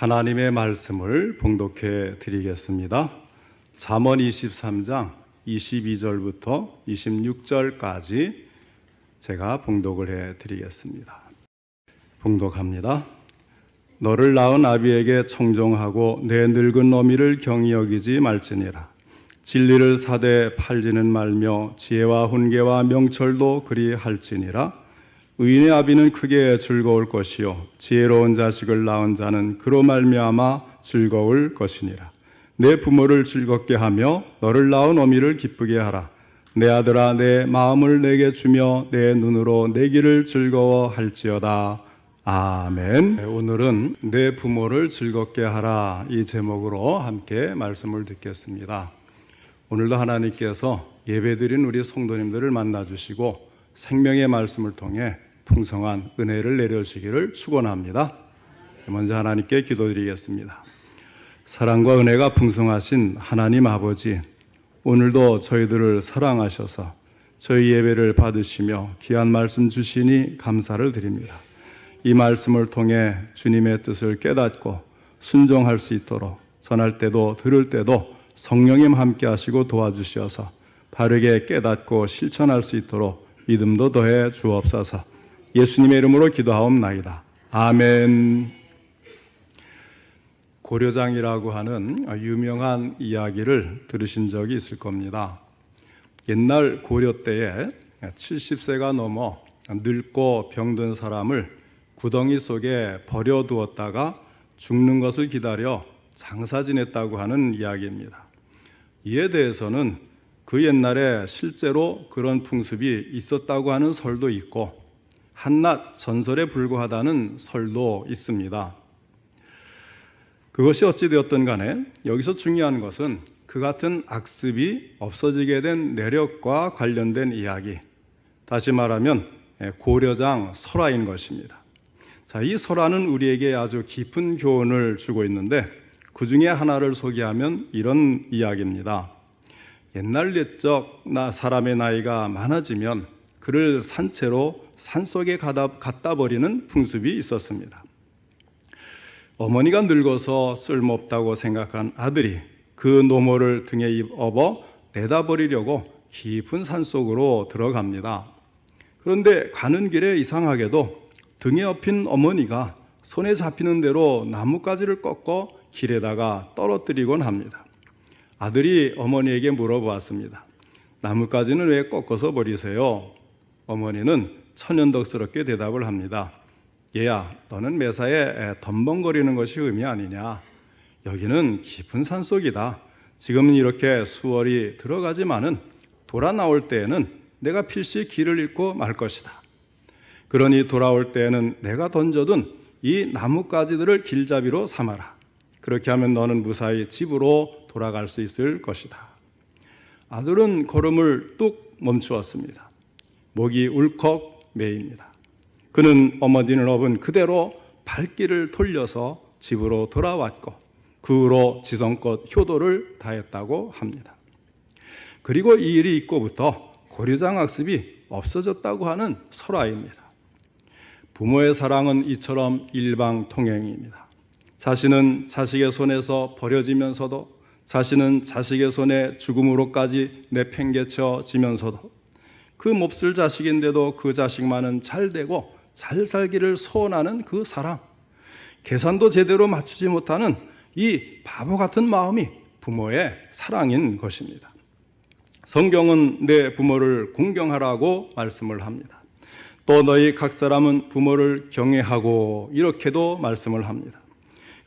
하나님의 말씀을 봉독해 드리겠습니다. 잠언 23장 22절부터 26절까지 제가 봉독을 해 드리겠습니다. 봉독합니다. 너를 낳은 아비에게 청종하고 내 늙은 어미를 경히 여기지 말지니라. 진리를 사대 팔지는 말며 지혜와 훈계와 명철도 그리 할지니라. 의인의 아비는 크게 즐거울 것이요 지혜로운 자식을 낳은 자는 그로 말미암아 즐거울 것이니라. 내 부모를 즐겁게 하며 너를 낳은 어미를 기쁘게 하라. 내 아들아 내 마음을 내게 주며 내 눈으로 내 길을 즐거워할지어다. 아멘. 네, 오늘은 내 부모를 즐겁게 하라 이 제목으로 함께 말씀을 듣겠습니다. 오늘도 하나님께서 예배드린 우리 성도님들을 만나 주시고 생명의 말씀을 통해 풍성한 은혜를 내려주시기를 축원합니다. 먼저 하나님께 기도드리겠습니다. 사랑과 은혜가 풍성하신 하나님 아버지, 오늘도 저희들을 사랑하셔서 저희 예배를 받으시며 귀한 말씀 주시니 감사를 드립니다. 이 말씀을 통해 주님의 뜻을 깨닫고 순종할 수 있도록 전할 때도 들을 때도 성령님 함께 하시고 도와주셔서 바르게 깨닫고 실천할 수 있도록 믿음도 더해 주옵소서. 예수님의 이름으로 기도하옵나이다. 아멘. 고려장이라고 하는 유명한 이야기를 들으신 적이 있을 겁니다. 옛날 고려 때에 70세가 넘어 늙고 병든 사람을 구덩이 속에 버려두었다가 죽는 것을 기다려 장사 지냈다고 하는 이야기입니다. 이에 대해서는 그 옛날에 실제로 그런 풍습이 있었다고 하는 설도 있고 한낱 전설에 불과하다는 설도 있습니다. 그것이 어찌되었든 간에 여기서 중요한 것은 그 같은 악습이 없어지게 된 내력과 관련된 이야기. 다시 말하면 고려장 설화인 것입니다. 자, 이 설화는 우리에게 아주 깊은 교훈을 주고 있는데 그 중에 하나를 소개하면 이런 이야기입니다. 옛날 옛적 나 사람의 나이가 많아지면 그를 산채로 산속에 갖다 버리는 풍습이 있었습니다. 어머니가 늙어서 쓸모없다고 생각한 아들이 그 노모를 등에 업어 내다 버리려고 깊은 산 속으로 들어갑니다. 그런데 가는 길에 이상하게도 등에 업힌 어머니가 손에 잡히는 대로 나뭇가지를 꺾어 길에다가 떨어뜨리곤 합니다. 아들이 어머니에게 물어보았습니다. 나뭇가지는 왜 꺾어서 버리세요? 어머니는 천연덕스럽게 대답을 합니다. 얘야, 너는 매사에 덤벙거리는 것이 의미 아니냐? 여기는 깊은 산 속이다. 지금은 이렇게 수월이 들어가지만은 돌아 나올 때에는 내가 필시 길을 잃고 말 것이다. 그러니 돌아올 때에는 내가 던져둔 이 나뭇가지들을 길잡이로 삼아라. 그렇게 하면 너는 무사히 집으로 돌아갈 수 있을 것이다. 아들은 걸음을 뚝 멈추었습니다. 목이 울컥 메입니다. 그는 어머니를 업은 그대로 발길을 돌려서 집으로 돌아왔고 그 후로 지성껏 효도를 다했다고 합니다. 그리고 이 일이 있고부터 고려장 학습이 없어졌다고 하는 설화입니다. 부모의 사랑은 이처럼 일방통행입니다. 자신은 자식의 손에서 버려지면서도 자신은 자식의 손에 죽음으로까지 내팽개쳐지면서도 그 몹쓸 자식인데도 그 자식만은 잘 되고 잘 살기를 소원하는 그 사랑, 계산도 제대로 맞추지 못하는 이 바보 같은 마음이 부모의 사랑인 것입니다. 성경은 내 부모를 공경하라고 말씀을 합니다. 또 너희 각 사람은 부모를 경외하고 이렇게도 말씀을 합니다.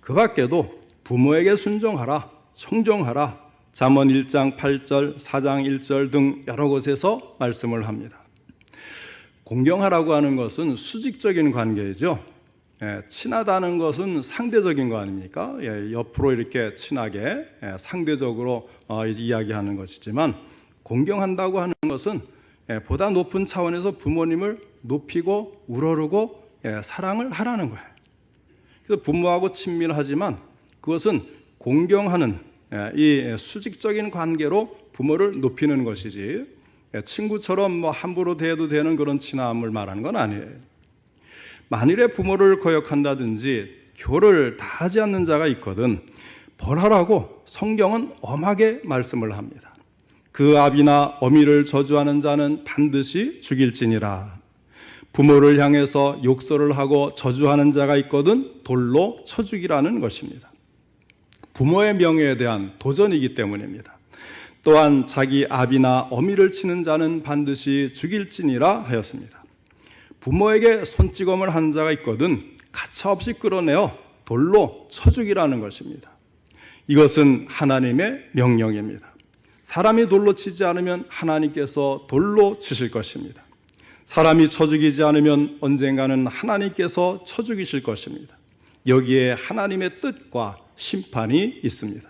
그 밖에도 부모에게 순종하라, 청종하라, 잠언 1장 8절, 4장 1절 등 여러 곳에서 말씀을 합니다. 공경하라고 하는 것은 수직적인 관계죠. 예, 친하다는 것은 상대적인 거 아닙니까? 예, 옆으로 이렇게 친하게 예, 상대적으로 어, 이야기하는 것이지만 공경한다고 하는 것은 예, 보다 높은 차원에서 부모님을 높이고 우러르고 예, 사랑을 하라는 거예요. 그래서 부모하고 친밀하지만 그것은 공경하는 예, 이 수직적인 관계로 부모를 높이는 것이지 예, 친구처럼 뭐 함부로 대해도 되는 그런 친함을 말하는 건 아니에요. 만일에 부모를 거역한다든지 교를 다하지 않는 자가 있거든 벌하라고 성경은 엄하게 말씀을 합니다. 그 아비나 어미를 저주하는 자는 반드시 죽일지니라. 부모를 향해서 욕설을 하고 저주하는 자가 있거든 돌로 쳐 죽이라는 것입니다. 부모의 명예에 대한 도전이기 때문입니다. 또한 자기 아비나 어미를 치는 자는 반드시 죽일지니라 하였습니다. 부모에게 손찌검을 한 자가 있거든 가차없이 끌어내어 돌로 쳐 죽이라는 것입니다. 이것은 하나님의 명령입니다. 사람이 돌로 치지 않으면 하나님께서 돌로 치실 것입니다. 사람이 쳐 죽이지 않으면 언젠가는 하나님께서 쳐 죽이실 것입니다. 여기에 하나님의 뜻과 심판이 있습니다.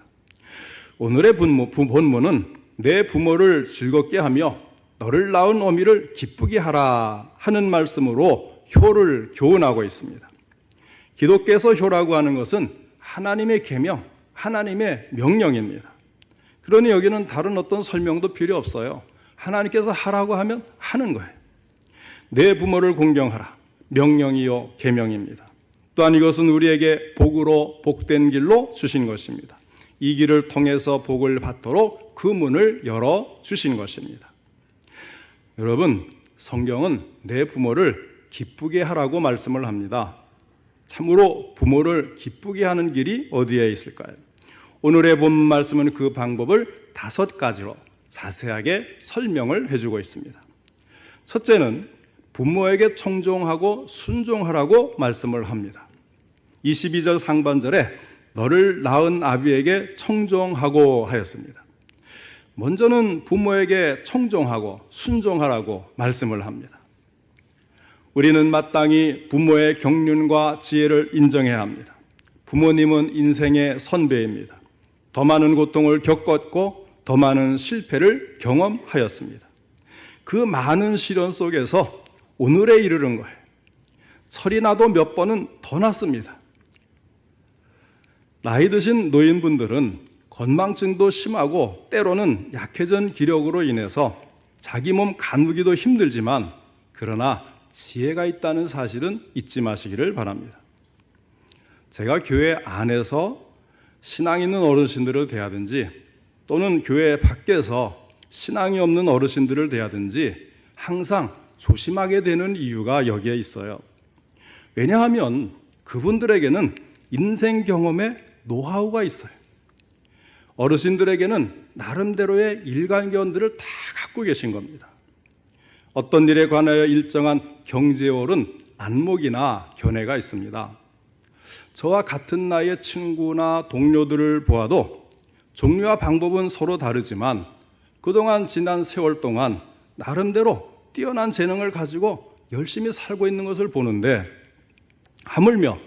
오늘의 본문은 내 부모를 즐겁게 하며 너를 낳은 어미를 기쁘게 하라 하는 말씀으로 효를 교훈하고 있습니다. 기독교에서 효라고 하는 것은 하나님의 계명, 하나님의 명령입니다. 그러니 여기는 다른 어떤 설명도 필요 없어요. 하나님께서 하라고 하면 하는 거예요. 내 부모를 공경하라. 명령이요 계명입니다. 또한 이것은 우리에게 복으로 복된 길로 주신 것입니다. 이 길을 통해서 복을 받도록 그 문을 열어 주신 것입니다. 여러분, 성경은 내 부모를 기쁘게 하라고 말씀을 합니다. 참으로 부모를 기쁘게 하는 길이 어디에 있을까요? 오늘의 본 말씀은 그 방법을 다섯 가지로 자세하게 설명을 해주고 있습니다. 첫째는 부모에게 청종하고 순종하라고 말씀을 합니다. 22절 상반절에 너를 낳은 아비에게 청종하고 하였습니다. 먼저는 부모에게 청종하고 순종하라고 말씀을 합니다. 우리는 마땅히 부모의 경륜과 지혜를 인정해야 합니다. 부모님은 인생의 선배입니다. 더 많은 고통을 겪었고 더 많은 실패를 경험하였습니다. 그 많은 시련 속에서 오늘에 이르는 거예요. 설이 나도 몇 번은 더 났습니다. 나이 드신 노인분들은 건망증도 심하고 때로는 약해진 기력으로 인해서 자기 몸 가누기도 힘들지만 그러나 지혜가 있다는 사실은 잊지 마시기를 바랍니다. 제가 교회 안에서 신앙 있는 어르신들을 대하든지 또는 교회 밖에서 신앙이 없는 어르신들을 대하든지 항상 조심하게 되는 이유가 여기에 있어요. 왜냐하면 그분들에게는 인생 경험에 노하우가 있어요. 어르신들에게는 나름대로의 일관견들을 다 갖고 계신 겁니다. 어떤 일에 관하여 일정한 경제월은 안목이나 견해가 있습니다. 저와 같은 나이의 친구나 동료들을 보아도 종류와 방법은 서로 다르지만 그동안 지난 세월 동안 나름대로 뛰어난 재능을 가지고 열심히 살고 있는 것을 보는데 하물며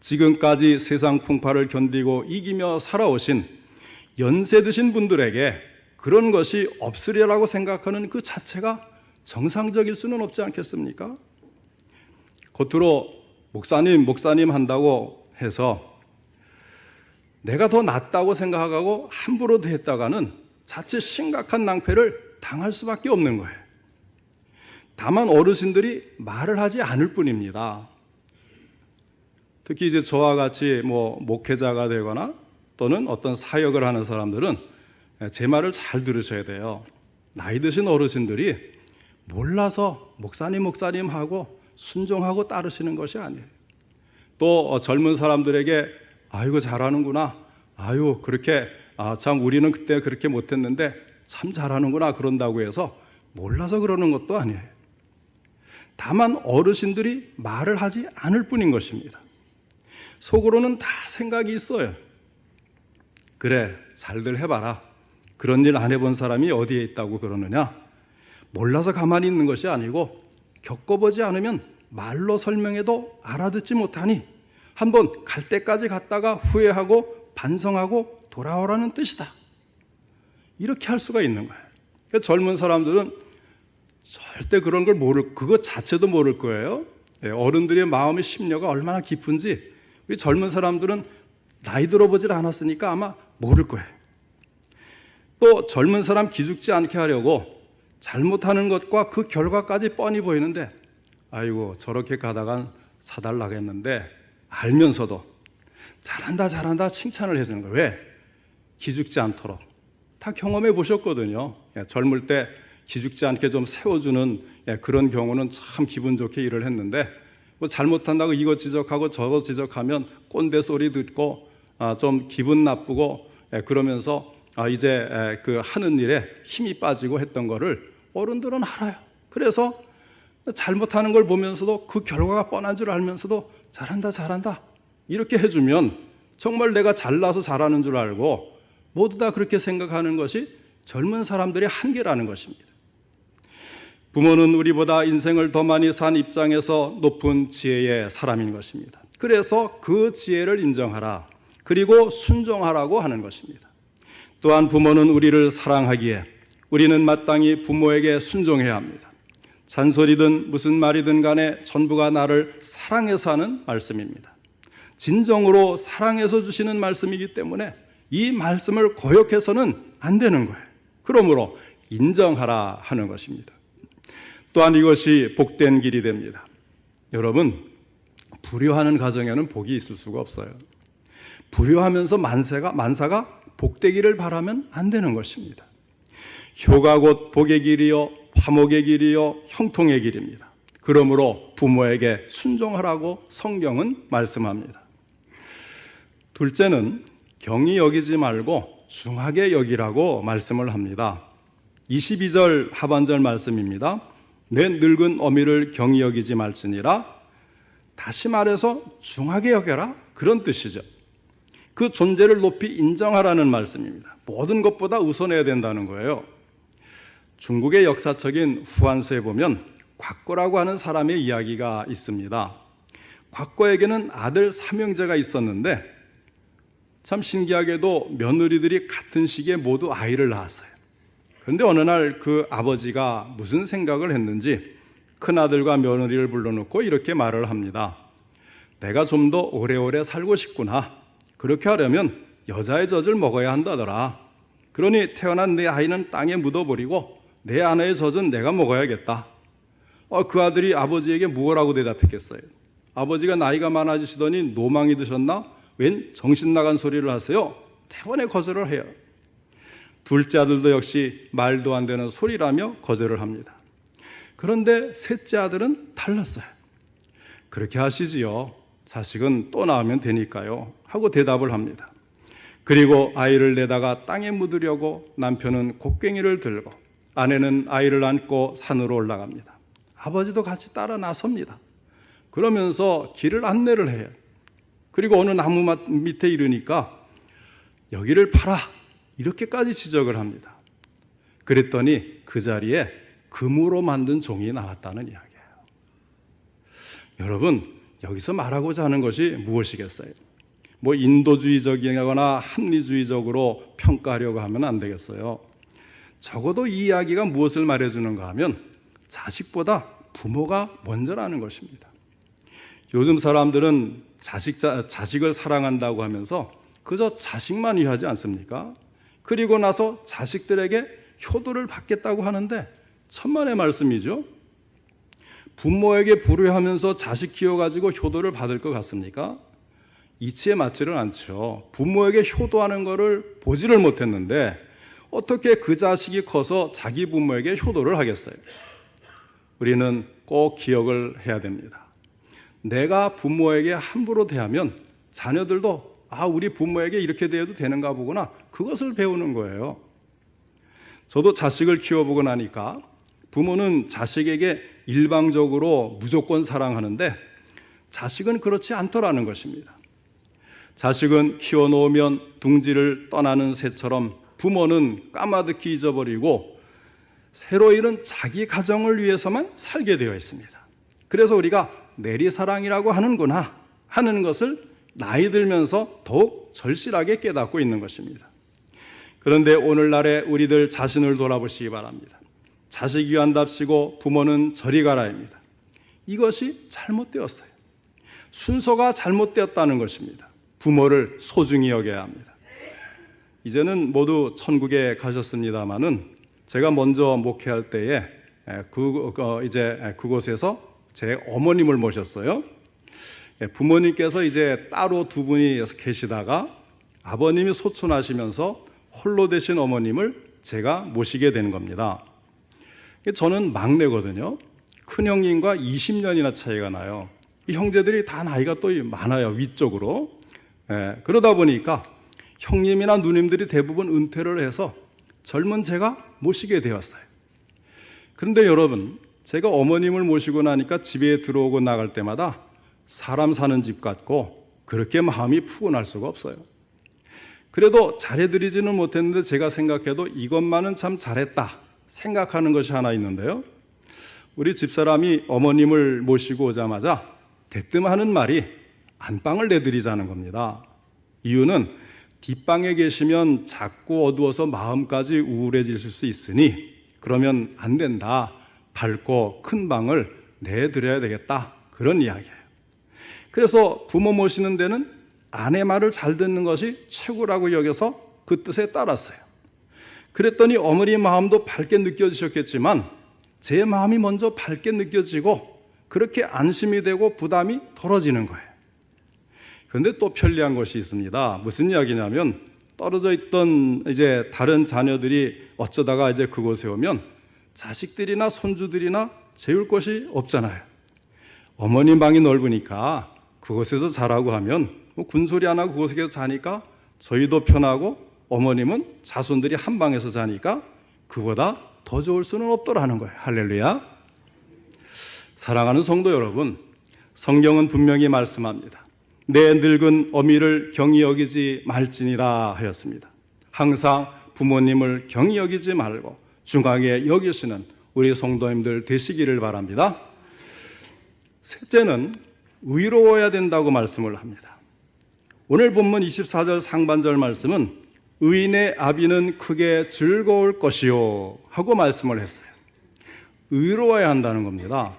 지금까지 세상 풍파를 견디고 이기며 살아오신 연세 드신 분들에게 그런 것이 없으리라고 생각하는 그 자체가 정상적일 수는 없지 않겠습니까? 겉으로 목사님, 목사님 한다고 해서 내가 더 낫다고 생각하고 함부로 대했다가는 자칫 심각한 낭패를 당할 수밖에 없는 거예요. 다만 어르신들이 말을 하지 않을 뿐입니다. 특히 이제 저와 같이 뭐 목회자가 되거나 또는 어떤 사역을 하는 사람들은 제 말을 잘 들으셔야 돼요. 나이 드신 어르신들이 몰라서 목사님 목사님 하고 순종하고 따르시는 것이 아니에요. 또 어, 젊은 사람들에게 아이고 잘하는구나. 아유 그렇게 아, 참 우리는 그때 그렇게 못했는데 참 잘하는구나 그런다고 해서 몰라서 그러는 것도 아니에요. 다만 어르신들이 말을 하지 않을 뿐인 것입니다. 속으로는 다 생각이 있어요. 그래, 잘들 해봐라. 그런 일 안 해본 사람이 어디에 있다고 그러느냐? 몰라서 가만히 있는 것이 아니고 겪어보지 않으면 말로 설명해도 알아듣지 못하니 한번 갈 때까지 갔다가 후회하고 반성하고 돌아오라는 뜻이다. 이렇게 할 수가 있는 거예요. 젊은 사람들은 절대 그런 걸 모를, 그것 자체도 모를 거예요. 예, 어른들의 마음의 심려가 얼마나 깊은지 우리 젊은 사람들은 나이 들어보질 않았으니까 아마 모를 거예요. 또 젊은 사람 기죽지 않게 하려고 잘못하는 것과 그 결과까지 뻔히 보이는데 아이고 저렇게 가다간 사달라겠는데 알면서도 잘한다, 잘한다 칭찬을 해주는 거예요. 왜? 기죽지 않도록. 다 경험해 보셨거든요. 예, 젊을 때 기죽지 않게 좀 세워주는 예, 그런 경우는 참 기분 좋게 일을 했는데 뭐 잘못한다고 이거 지적하고 저거 지적하면 꼰대 소리 듣고 아, 좀 기분 나쁘고 예, 그러면서 아, 이제 예, 그 하는 일에 힘이 빠지고 했던 거를 어른들은 알아요. 그래서 잘못하는 걸 보면서도 그 결과가 뻔한 줄 알면서도 잘한다, 잘한다. 이렇게 해주면 정말 내가 잘나서 잘하는 줄 알고 모두 다 그렇게 생각하는 것이 젊은 사람들의 한계라는 것입니다. 부모는 우리보다 인생을 더 많이 산 입장에서 높은 지혜의 사람인 것입니다. 그래서 그 지혜를 인정하라. 그리고 순종하라고 하는 것입니다. 또한 부모는 우리를 사랑하기에 우리는 마땅히 부모에게 순종해야 합니다. 잔소리든 무슨 말이든 간에 전부가 나를 사랑해서 하는 말씀입니다. 진정으로 사랑해서 주시는 말씀이기 때문에 이 말씀을 거역해서는 안 되는 거예요. 그러므로 인정하라 하는 것입니다. 또한 이것이 복된 길이 됩니다. 여러분, 불효하는 가정에는 복이 있을 수가 없어요. 불효하면서 만세가, 만사가 복되기를 바라면 안 되는 것입니다. 효가 곧 복의 길이요, 화목의 길이요, 형통의 길입니다. 그러므로 부모에게 순종하라고 성경은 말씀합니다. 둘째는 경히 여기지 말고 중하게 여기라고 말씀을 합니다. 22절 하반절 말씀입니다. 내 늙은 어미를 경히 여기지 말지니라. 다시 말해서 중하게 여겨라. 그런 뜻이죠. 그 존재를 높이 인정하라는 말씀입니다. 모든 것보다 우선해야 된다는 거예요. 중국의 역사적인 후한서에 보면 곽거라고 하는 사람의 이야기가 있습니다. 곽거에게는 아들 삼형제가 있었는데 참 신기하게도 며느리들이 같은 시기에 모두 아이를 낳았어요. 그런데 어느 날 그 아버지가 무슨 생각을 했는지 큰아들과 며느리를 불러놓고 이렇게 말을 합니다. 내가 좀 더 오래오래 살고 싶구나. 그렇게 하려면 여자의 젖을 먹어야 한다더라. 그러니 태어난 내 아이는 땅에 묻어버리고 내 아내의 젖은 내가 먹어야겠다. 어, 그 아들이 아버지에게 무엇라고 대답했겠어요? 아버지가 나이가 많아지시더니 노망이 드셨나? 웬 정신 나간 소리를 하세요? 대번에 거절을 해요. 둘째 아들도 역시 말도 안 되는 소리라며 거절을 합니다. 그런데 셋째 아들은 달랐어요. 그렇게 하시지요. 자식은 또 낳으면 되니까요. 하고 대답을 합니다. 그리고 아이를 내다가 땅에 묻으려고 남편은 곡괭이를 들고 아내는 아이를 안고 산으로 올라갑니다. 아버지도 같이 따라 나섭니다. 그러면서 길을 안내를 해요. 그리고 어느 나무 밑에 이르니까 여기를 팔아 이렇게까지 지적을 합니다. 그랬더니 그 자리에 금으로 만든 종이 나왔다는 이야기예요. 여러분, 여기서 말하고자 하는 것이 무엇이겠어요? 뭐 인도주의적이거나 합리주의적으로 평가하려고 하면 안 되겠어요. 적어도 이 이야기가 무엇을 말해주는가 하면 자식보다 부모가 먼저라는 것입니다. 요즘 사람들은 자식, 자식을 사랑한다고 하면서 그저 자식만 위하지 않습니까? 그리고 나서 자식들에게 효도를 받겠다고 하는데 천만의 말씀이죠. 부모에게 불효하면서 자식 키워가지고 효도를 받을 것 같습니까? 이치에 맞지를 않죠. 부모에게 효도하는 것을 보지를 못했는데 어떻게 그 자식이 커서 자기 부모에게 효도를 하겠어요? 우리는 꼭 기억을 해야 됩니다. 내가 부모에게 함부로 대하면 자녀들도 아, 우리 부모에게 이렇게 대해도 되는가 보구나. 그것을 배우는 거예요. 저도 자식을 키워보고 나니까 부모는 자식에게 일방적으로 무조건 사랑하는데 자식은 그렇지 않더라는 것입니다. 자식은 키워놓으면 둥지를 떠나는 새처럼 부모는 까마득히 잊어버리고 새로 이룬 자기 가정을 위해서만 살게 되어 있습니다. 그래서 우리가 내리사랑이라고 하는구나 하는 것을 나이 들면서 더욱 절실하게 깨닫고 있는 것입니다. 그런데 오늘날의 우리들 자신을 돌아보시기 바랍니다. 자식 위한답시고 부모는 저리 가라입니다. 이것이 잘못되었어요. 순서가 잘못되었다는 것입니다. 부모를 소중히 여겨야 합니다. 이제는 모두 천국에 가셨습니다마는 제가 먼저 목회할 때에 그 이제 그곳에서 제 어머님을 모셨어요. 예, 부모님께서 이제 따로 두 분이 계시다가 아버님이 소천하시면서 홀로 되신 어머님을 제가 모시게 되는 겁니다. 저는 막내거든요. 큰 형님과 20년이나 차이가 나요. 이 형제들이 다 나이가 또 많아요. 위쪽으로. 예, 그러다 보니까 형님이나 누님들이 대부분 은퇴를 해서 젊은 제가 모시게 되었어요. 그런데 여러분, 제가 어머님을 모시고 나니까 집에 들어오고 나갈 때마다 사람 사는 집 같고 그렇게 마음이 푸근할 수가 없어요. 그래도 잘해드리지는 못했는데 제가 생각해도 이것만은 참 잘했다 생각하는 것이 하나 있는데요. 우리 집사람이 어머님을 모시고 오자마자 대뜸 하는 말이 안방을 내드리자는 겁니다. 이유는 뒷방에 계시면 작고 어두워서 마음까지 우울해질 수 있으니 그러면 안 된다. 밝고 큰 방을 내드려야 되겠다. 그런 이야기예요. 그래서 부모 모시는 데는 아내 말을 잘 듣는 것이 최고라고 여겨서 그 뜻에 따랐어요. 그랬더니 어머니 마음도 밝게 느껴지셨겠지만 제 마음이 먼저 밝게 느껴지고 그렇게 안심이 되고 부담이 덜어지는 거예요. 그런데 또 편리한 것이 있습니다. 무슨 이야기냐면 떨어져 있던 이제 다른 자녀들이 어쩌다가 이제 그곳에 오면 자식들이나 손주들이나 재울 곳이 없잖아요. 어머님 방이 넓으니까 그곳에서 자라고 하면 뭐 군소리 안 하고 그곳에서 자니까 저희도 편하고 어머님은 자손들이 한 방에서 자니까 그보다 더 좋을 수는 없더라는 거예요. 할렐루야. 사랑하는 성도 여러분, 성경은 분명히 말씀합니다. 내 늙은 어미를 경히 여기지 말지니라 하였습니다. 항상 부모님을 경히 여기지 말고 중앙에 여기시는 우리 성도님들 되시기를 바랍니다. 셋째는 의로워야 된다고 말씀을 합니다. 오늘 본문 24절 상반절 말씀은 의인의 아비는 크게 즐거울 것이요 하고 말씀을 했어요. 의로워야 한다는 겁니다.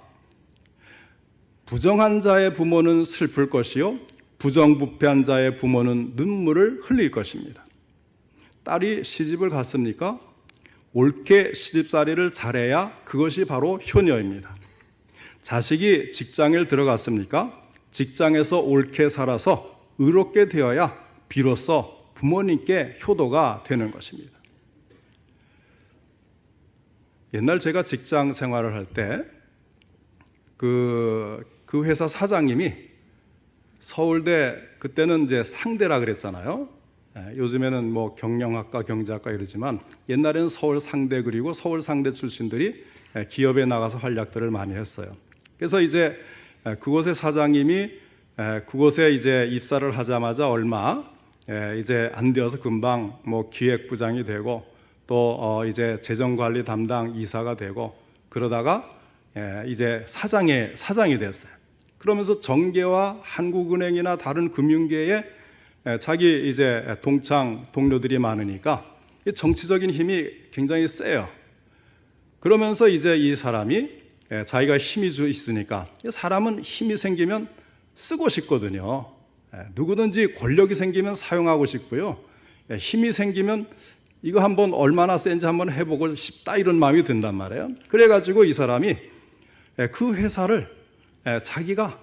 부정한 자의 부모는 슬플 것이요 부정부패한 자의 부모는 눈물을 흘릴 것입니다. 딸이 시집을 갔습니까? 옳게 시집살이를 잘해야 그것이 바로 효녀입니다. 자식이 직장에 들어갔습니까? 직장에서 옳게 살아서 의롭게 되어야 비로소 부모님께 효도가 되는 것입니다. 옛날 제가 직장 생활을 할 때 그, 그 회사 사장님이 서울대 그때는 이제 상대라 그랬잖아요. 예, 요즘에는 뭐 경영학과, 경제학과 이러지만 옛날에는 서울 상대 그리고 서울 상대 출신들이 예, 기업에 나가서 활약들을 많이 했어요. 그래서 이제 예, 그곳의 사장님이 그곳에 이제 입사를 하자마자 얼마 이제 안 되어서 금방 뭐 기획부장이 되고 또 어, 이제 재정관리 담당 이사가 되고 그러다가 이제 사장의 사장이 됐어요. 그러면서 정계와 한국은행이나 다른 금융계에 자기 이제 동창 동료들이 많으니까 정치적인 힘이 굉장히 세요. 그러면서 이제 이 사람이 자기가 힘이 있으니까 사람은 힘이 생기면 쓰고 싶거든요. 누구든지 권력이 생기면 사용하고 싶고요. 힘이 생기면 이거 한번 얼마나 센지 한번 해보고 싶다 이런 마음이 든단 말이에요. 그래가지고 이 사람이 그 회사를 자기가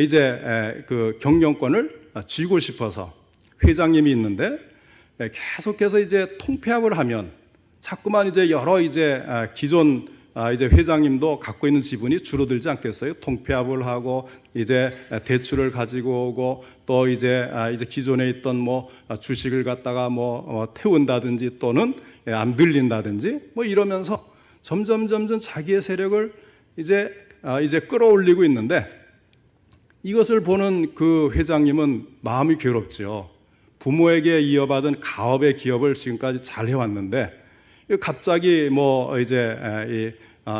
이제 그 경영권을 쥐고 싶어서 회장님이 있는데 계속해서 이제 통폐합을 하면 자꾸만 이제 여러 이제 기존 이제 회장님도 갖고 있는 지분이 줄어들지 않겠어요? 통폐합을 하고 이제 대출을 가지고 오고 또 이제 이제 기존에 있던 뭐 주식을 갖다가 뭐 어, 태운다든지 또는 안 들린다든지 뭐 이러면서 점점 점점 자기의 세력을 이제 이제 끌어올리고 있는데 이것을 보는 그 회장님은 마음이 괴롭죠. 부모에게 이어받은 가업의 기업을 지금까지 잘 해왔는데 갑자기 뭐 이제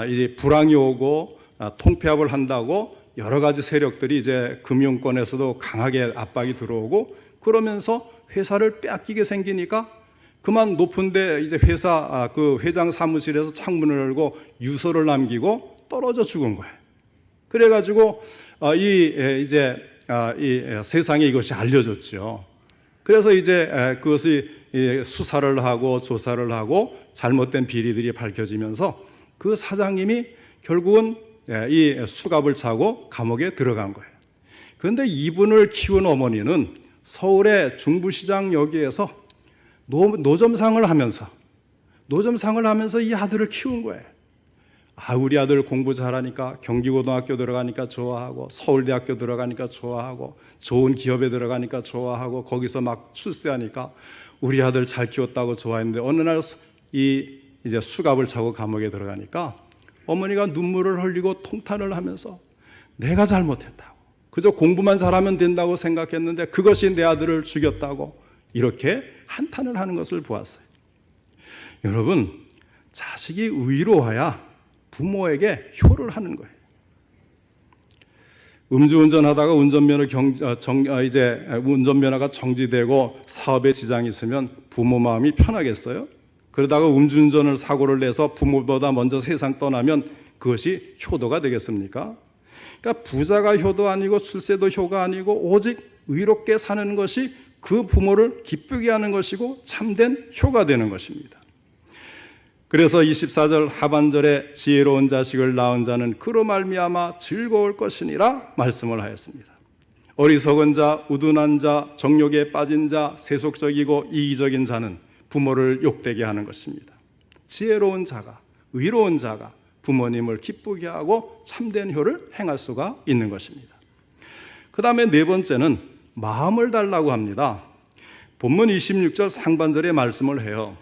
이 불황이 오고 아, 통폐합을 한다고 여러 가지 세력들이 이제 금융권에서도 강하게 압박이 들어오고 그러면서 회사를 빼앗기게 생기니까 그만 높은데 이제 회사 아, 그 회장 사무실에서 창문을 열고 유서를 남기고 떨어져 죽은 거예요. 그래가지고 아, 이 이제 이 세상에 이것이 알려졌죠. 그래서 이제 그것이 수사를 하고 조사를 하고 잘못된 비리들이 밝혀지면서 그 사장님이 결국은 이 수갑을 차고 감옥에 들어간 거예요. 그런데 이분을 키운 어머니는 서울의 중부시장역에서 노, 노점상을 하면서 노점상을 하면서 이 아들을 키운 거예요. 아, 우리 아들 공부 잘하니까 경기고등학교 들어가니까 좋아하고 서울대학교 들어가니까 좋아하고 좋은 기업에 들어가니까 좋아하고 거기서 막 출세하니까 우리 아들 잘 키웠다고 좋아했는데 어느 날 이 이제 수갑을 차고 감옥에 들어가니까 어머니가 눈물을 흘리고 통탄을 하면서 내가 잘못했다고 그저 공부만 잘하면 된다고 생각했는데 그것이 내 아들을 죽였다고 이렇게 한탄을 하는 것을 보았어요. 여러분, 자식이 의로워야 부모에게 효를 하는 거예요. 음주운전하다가 운전면허 경, 어, 정, 어, 이제 운전면허가 정지되고 사업에 지장이 있으면 부모 마음이 편하겠어요? 그러다가 음주운전을 사고를 내서 부모보다 먼저 세상 떠나면 그것이 효도가 되겠습니까? 그러니까 부자가 효도 아니고 출세도 효가 아니고 오직 의롭게 사는 것이 그 부모를 기쁘게 하는 것이고 참된 효가 되는 것입니다. 그래서 24절 하반절에 지혜로운 자식을 낳은 자는 그로 말미암아 즐거울 것이니라 말씀을 하였습니다. 어리석은 자, 우둔한 자, 정욕에 빠진 자, 세속적이고 이기적인 자는 부모를 욕되게 하는 것입니다. 지혜로운 자가, 의로운 자가 부모님을 기쁘게 하고 참된 효를 행할 수가 있는 것입니다. 그 다음에 네 번째는 마음을 달라고 합니다. 본문 26절 상반절에 말씀을 해요.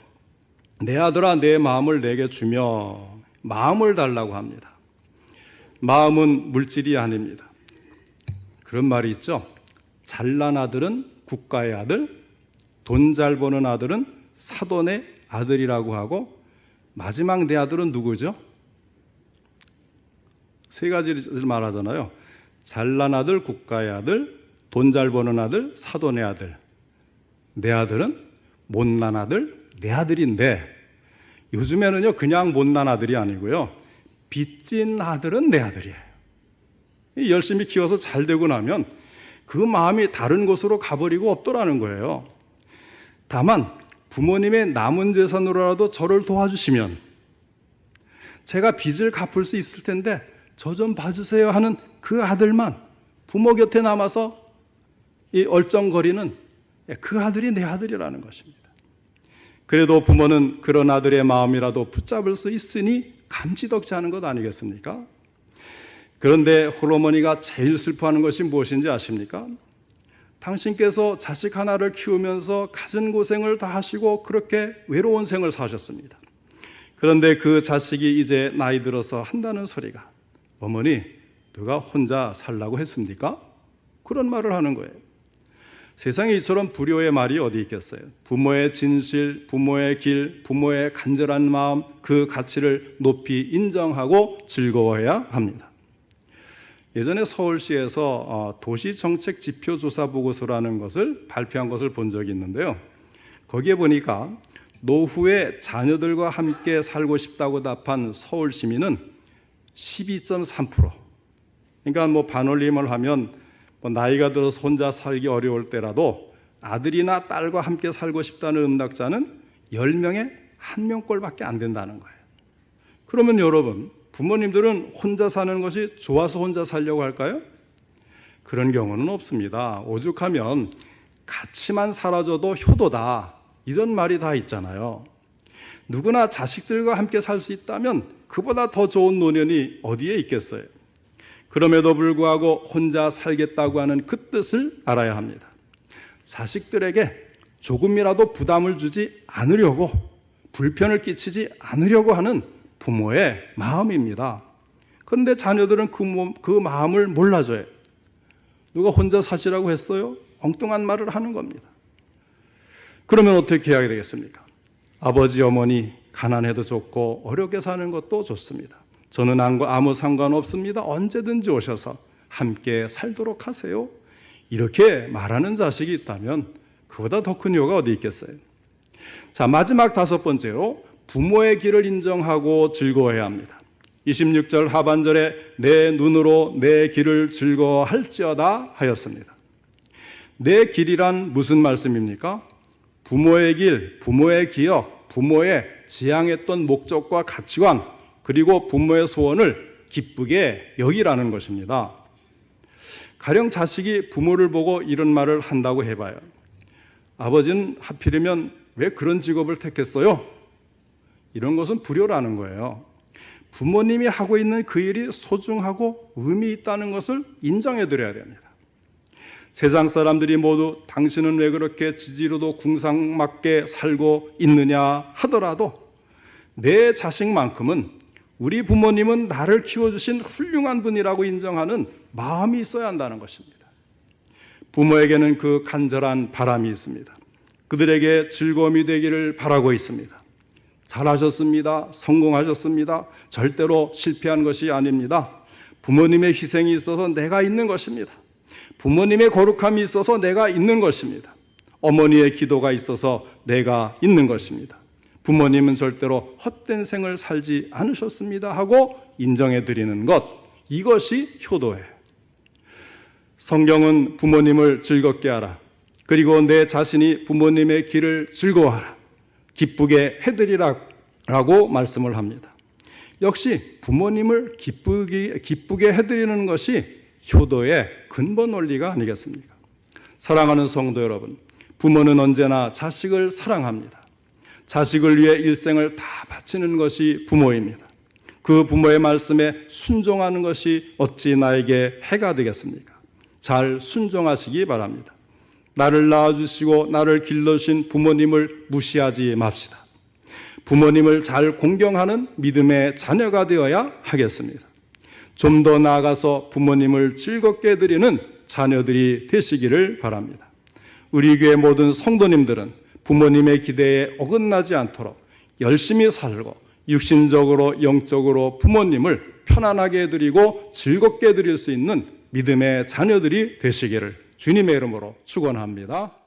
내 아들아 내 마음을 내게 주며 마음을 달라고 합니다. 마음은 물질이 아닙니다. 그런 말이 있죠. 잘난 아들은 국가의 아들, 돈 잘 버는 아들은 사돈의 아들이라고 하고 마지막 내 아들은 누구죠? 세 가지를 말하잖아요. 잘난 아들, 국가의 아들, 돈 잘 버는 아들, 사돈의 아들. 내 아들은 못난 아들, 내 아들인데 요즘에는요 그냥 못난 아들이 아니고요 빚진 아들은 내 아들이에요. 열심히 키워서 잘 되고 나면 그 마음이 다른 곳으로 가버리고 없더라는 거예요. 다만 부모님의 남은 재산으로라도 저를 도와주시면 제가 빚을 갚을 수 있을 텐데 저 좀 봐주세요 하는 그 아들만 부모 곁에 남아서 이 얼쩡거리는 그 아들이 내 아들이라는 것입니다. 그래도 부모는 그런 아들의 마음이라도 붙잡을 수 있으니 감지덕지 하는 것 아니겠습니까? 그런데 홀어머니가 제일 슬퍼하는 것이 무엇인지 아십니까? 당신께서 자식 하나를 키우면서 갖은 고생을 다 하시고 그렇게 외로운 생을 사셨습니다. 그런데 그 자식이 이제 나이 들어서 한다는 소리가 어머니, 누가 혼자 살라고 했습니까? 그런 말을 하는 거예요. 세상에 이처럼 불효의 말이 어디 있겠어요? 부모의 진실, 부모의 길, 부모의 간절한 마음, 그 가치를 높이 인정하고 즐거워해야 합니다. 예전에 서울시에서 어, 도시정책 지표조사 보고서라는 것을 발표한 것을 본 적이 있는데요. 거기에 보니까 노후에 자녀들과 함께 살고 싶다고 답한 서울 시민은 12.3%. 그러니까 뭐 반올림을 하면 뭐 나이가 들어서 혼자 살기 어려울 때라도 아들이나 딸과 함께 살고 싶다는 음락자는 10명에 한 명꼴밖에 안 된다는 거예요. 그러면 여러분, 부모님들은 혼자 사는 것이 좋아서 혼자 살려고 할까요? 그런 경우는 없습니다. 오죽하면 같이만 살아줘도 효도다. 이런 말이 다 있잖아요. 누구나 자식들과 함께 살 수 있다면 그보다 더 좋은 노년이 어디에 있겠어요? 그럼에도 불구하고 혼자 살겠다고 하는 그 뜻을 알아야 합니다. 자식들에게 조금이라도 부담을 주지 않으려고 불편을 끼치지 않으려고 하는 부모의 마음입니다. 그런데 자녀들은 그, 그 마음을 몰라줘요. 누가 혼자 사시라고 했어요? 엉뚱한 말을 하는 겁니다. 그러면 어떻게 해야 되겠습니까? 아버지, 어머니, 가난해도 좋고 어렵게 사는 것도 좋습니다. 저는 아무 상관없습니다. 언제든지 오셔서 함께 살도록 하세요. 이렇게 말하는 자식이 있다면 그보다 더큰 이유가 어디 있겠어요? 자, 마지막 다섯 번째로 부모의 길을 인정하고 즐거워해야 합니다. 26절 하반절에 내 눈으로 내 길을 즐거워할지어다 하였습니다. 내 길이란 무슨 말씀입니까? 부모의 길, 부모의 기억, 부모의 지향했던 목적과 가치관, 그리고 부모의 소원을 기쁘게 여기라는 것입니다. 가령 자식이 부모를 보고 이런 말을 한다고 해봐요. 아버지는 하필이면 왜 그런 직업을 택했어요? 이런 것은 불효라는 거예요. 부모님이 하고 있는 그 일이 소중하고 의미 있다는 것을 인정해 드려야 됩니다. 세상 사람들이 모두 당신은 왜 그렇게 지지로도 궁상맞게 살고 있느냐 하더라도 내 자식만큼은 우리 부모님은 나를 키워주신 훌륭한 분이라고 인정하는 마음이 있어야 한다는 것입니다. 부모에게는 그 간절한 바람이 있습니다. 그들에게 즐거움이 되기를 바라고 있습니다. 잘하셨습니다. 성공하셨습니다. 절대로 실패한 것이 아닙니다. 부모님의 희생이 있어서 내가 있는 것입니다. 부모님의 거룩함이 있어서 내가 있는 것입니다. 어머니의 기도가 있어서 내가 있는 것입니다. 부모님은 절대로 헛된 생을 살지 않으셨습니다. 하고 인정해 드리는 것. 이것이 효도예요. 성경은 부모님을 즐겁게 하라. 그리고 내 자신이 부모님의 길을 즐거워하라. 기쁘게 해드리라라고 말씀을 합니다. 역시 부모님을 기쁘게, 기쁘게 해드리는 것이 효도의 근본 원리가 아니겠습니까? 사랑하는 성도 여러분, 부모는 언제나 자식을 사랑합니다. 자식을 위해 일생을 다 바치는 것이 부모입니다. 그 부모의 말씀에 순종하는 것이 어찌 나에게 해가 되겠습니까? 잘 순종하시기 바랍니다. 나를 낳아주시고 나를 길러주신 부모님을 무시하지 맙시다. 부모님을 잘 공경하는 믿음의 자녀가 되어야 하겠습니다. 좀 더 나아가서 부모님을 즐겁게 드리는 자녀들이 되시기를 바랍니다. 우리 교회 모든 성도님들은 부모님의 기대에 어긋나지 않도록 열심히 살고 육신적으로 영적으로 부모님을 편안하게 해드리고 즐겁게 해드릴 수 있는 믿음의 자녀들이 되시기를 주님의 이름으로 축원합니다.